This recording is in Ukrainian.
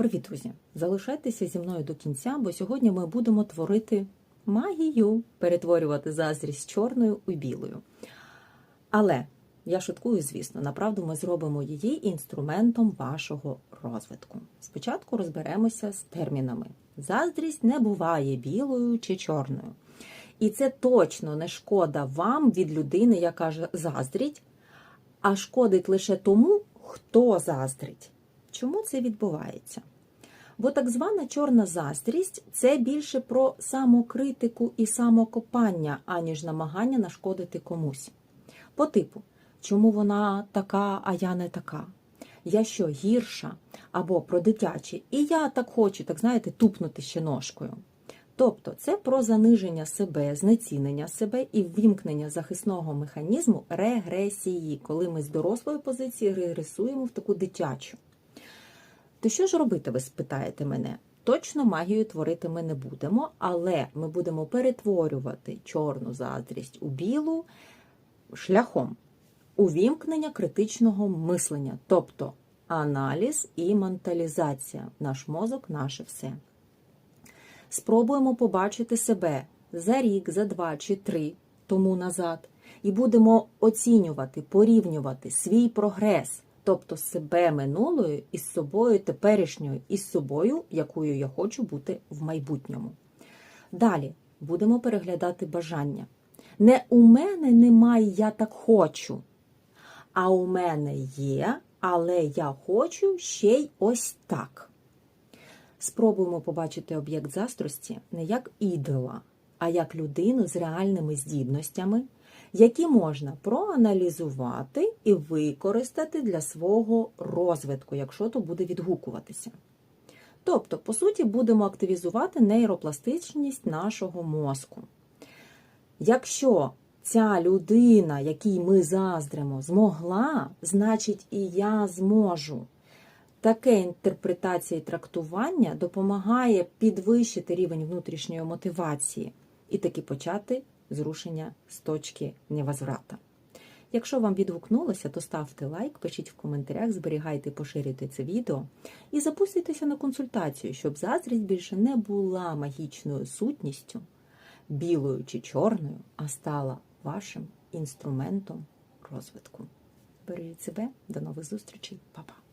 Привіт, друзі! Залишайтеся зі мною до кінця, бо сьогодні ми будемо творити магію, перетворювати заздрість чорною у білою. Але я шуткую, звісно, направду ми зробимо її інструментом вашого розвитку. Спочатку розберемося з термінами. Заздрість не буває білою чи чорною. І це точно не шкода вам від людини, яка заздрить, а шкодить лише тому, хто заздрить. Чому це відбувається? Бо так звана чорна заздрість це більше про самокритику і самокопання, аніж намагання нашкодити комусь. По типу, чому вона така, а я не така? Я що, гірша? Або про дитячі, і я так хочу, так знаєте, тупнути ще ножкою. Тобто це про заниження себе, знецінення себе і ввімкнення захисного механізму регресії, коли ми з дорослої позиції регресуємо в таку дитячу. То що ж робити, ви спитаєте мене? Точно магію творити ми не будемо, але ми будемо перетворювати чорну заздрість у білу шляхом увімкнення критичного мислення, тобто аналіз і менталізація. Наш мозок, наше все. Спробуємо побачити себе за рік, за два чи три тому назад, і будемо оцінювати, порівнювати свій прогрес, тобто себе минулою із собою теперішньою, із собою, якою я хочу бути в майбутньому. Далі будемо переглядати бажання. Не у мене немає, я так хочу, а у мене є, але я хочу ще й ось так. Спробуємо побачити об'єкт застрості не як ідола, а як людину з реальними здібностями, які можна проаналізувати і використати для свого розвитку, якщо то буде відгукуватися. Тобто, по суті, будемо активізувати нейропластичність нашого мозку. Якщо ця людина, якій ми заздримо, змогла, значить і я зможу. Таке інтерпретація і трактування допомагає підвищити рівень внутрішньої мотивації і таки почати зрушення з точки невозврата. Якщо вам відгукнулося, то ставте лайк, пишіть в коментарях, зберігайте, поширюйте це відео і запуститеся на консультацію, щоб заздрість більше не була магічною сутністю, білою чи чорною, а стала вашим інструментом розвитку. Бережіть себе, до нових зустрічей, Па-па!